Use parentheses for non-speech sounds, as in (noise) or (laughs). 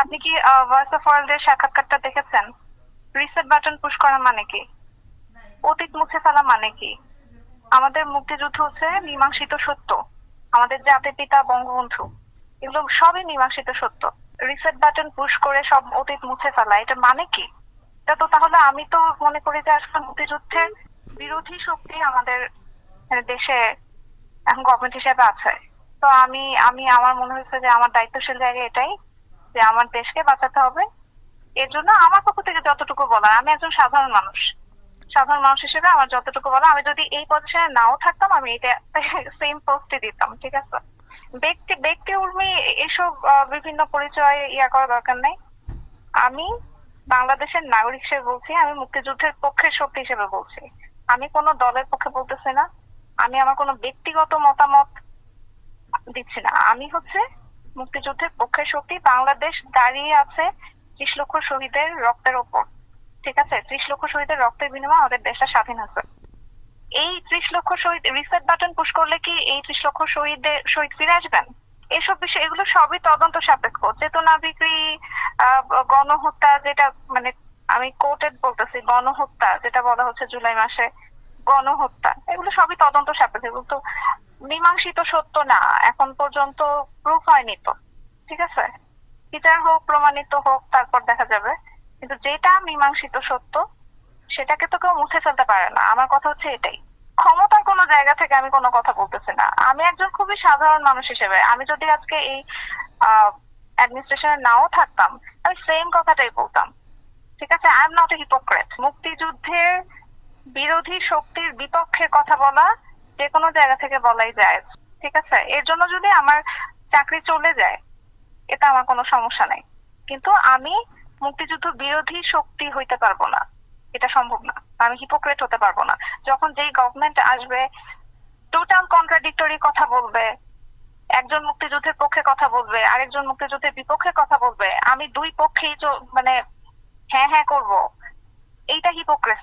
আপনি কি voice of world এর সাক্ষাৎকারটা দেখেছেন? রিসেট বাটন পুশ করা মানে কি? অতীত মুছে ফেলা মানে কি? আমাদের মুক্তিযুদ্ধ হচ্ছে মীমাংসিত সত্য। আমাদের জাতির পিতা, বঙ্গবন্ধু, এগুলো সবই মীমাংসিত সত্য। রিসেট বাটন পুশ করে সব অতীত মুছে ফেলা, এটা মানে কি? এটা তো তাহলে আমি তো মনে করি যে আসলে মুক্তিযুদ্ধের বিরোধী শক্তি আমাদের দেশে এখন গভর্নমেন্ট হিসেবে আছে। তো আমি আমি, আমার মনে হয়েছে যে আমার দায়িত্বশীল জায়গা এটাই। যে আমার দেশকে বাঁচাতে হবে, এর জন্য আমার পক্ষ থেকে যতটুকু বলার, আমি একজন সাধারণ মানুষ। সাধারণ মানুষ হিসেবে আমার যতটুকু বলা আমি যদি এই পজিশনে নাও থাকতাম, আমি এটা (laughs) সেম পোস্টে দিতাম, ঠিক আছে? ব্যক্তি ব্যক্তি উর্মি, এসব বিভিন্ন পরিচয় ইয়া করা দরকার নাই। আমি বাংলাদেশের নাগরিক হিসেবে বলছি, আমি মুক্তিযুদ্ধের পক্ষের শক্তি হিসেবে বলছি। আমি কোনো দলের পক্ষে বলতেছি না। আমি আমার কোনো ব্যক্তিগত মতামত দিচ্ছি না। আমি হচ্ছে মুক্তিযুদ্ধের পক্ষের শক্তি বাংলাদেশ দাঁড়িয়ে আছে ত্রিশ লক্ষ শহীদের রক্তের ওপর। ঠিক আছে? ত্রিশ লক্ষ শহীদের রক্তের বিনিময়ে আমাদের দেশটা স্বাধীন আছে। এই ত্রিশ লক্ষ শহীদ রিসেট বাটন পুশ করলে কি এই ত্রিশ লক্ষ শহীদদের, শহীদ ফিরে আসবেন এসব বিষয়, এগুলো সবই তদন্ত সাপেক্ষ। চেতনা বিক্রি গণহত্যা যেটা মানে আমি কোর্টেড বলতেছি, গণহত্যা যেটা বলা হচ্ছে জুলাই মাসে, গণহত্যা, এগুলো সবই তদন্ত সাপেক্ষ। এগুলো তো মীমাংসিত সত্য না, এখন পর্যন্ত প্রুফ হয়নি তো, ঠিক আছে? বিচার হোক, প্রমাণিত হোক, তারপর দেখা যাবে। কিন্তু যেটা মীমাংসিত সত্য, সেটাকে তো কেউ মুছে ফেলতে পারে না। আমার কথা হচ্ছে এটাই। ক্ষমতার কোনো জায়গা থেকে আমি কোনো কথা বলতেছি না। আমি একজন খুবই সাধারণ মানুষ হিসেবে। আমি যদি আজকে এই অ্যাডমিনিস্ট্রেশনে নাও থাকতাম, আমি সেম কথাটাই বলতাম। ঠিক আছে? I am not a hypocrite মুক্তিযুদ্ধের বিরোধী শক্তির বিপক্ষে কথা বলা যে কোনো জায়গা থেকে বলাই যায়, ঠিক আছে? এর জন্য যদি আমার চাকরি চলে যায়, এটা আমার কোনো সমস্যা নাই। কিন্তু আমি মুক্তিযুদ্ধ বিরোধী শক্তি হইতে পারব না। এটা সম্ভব না। আমি হিপোক্রেট হতে পারব না। যখন যেই গভর্নমেন্ট আসবে টোটাল কন্ট্রাডিক্টরি কথা বলবে, একজন মুক্তিযুদ্ধের পক্ষে কথা বলবে, আরেকজন মুক্তিযুদ্ধের বিপক্ষে কথা বলবে, আমি দুই পক্ষেই মানে হ্যাঁ হ্যাঁ করব। এইটা হিপোক্রেসি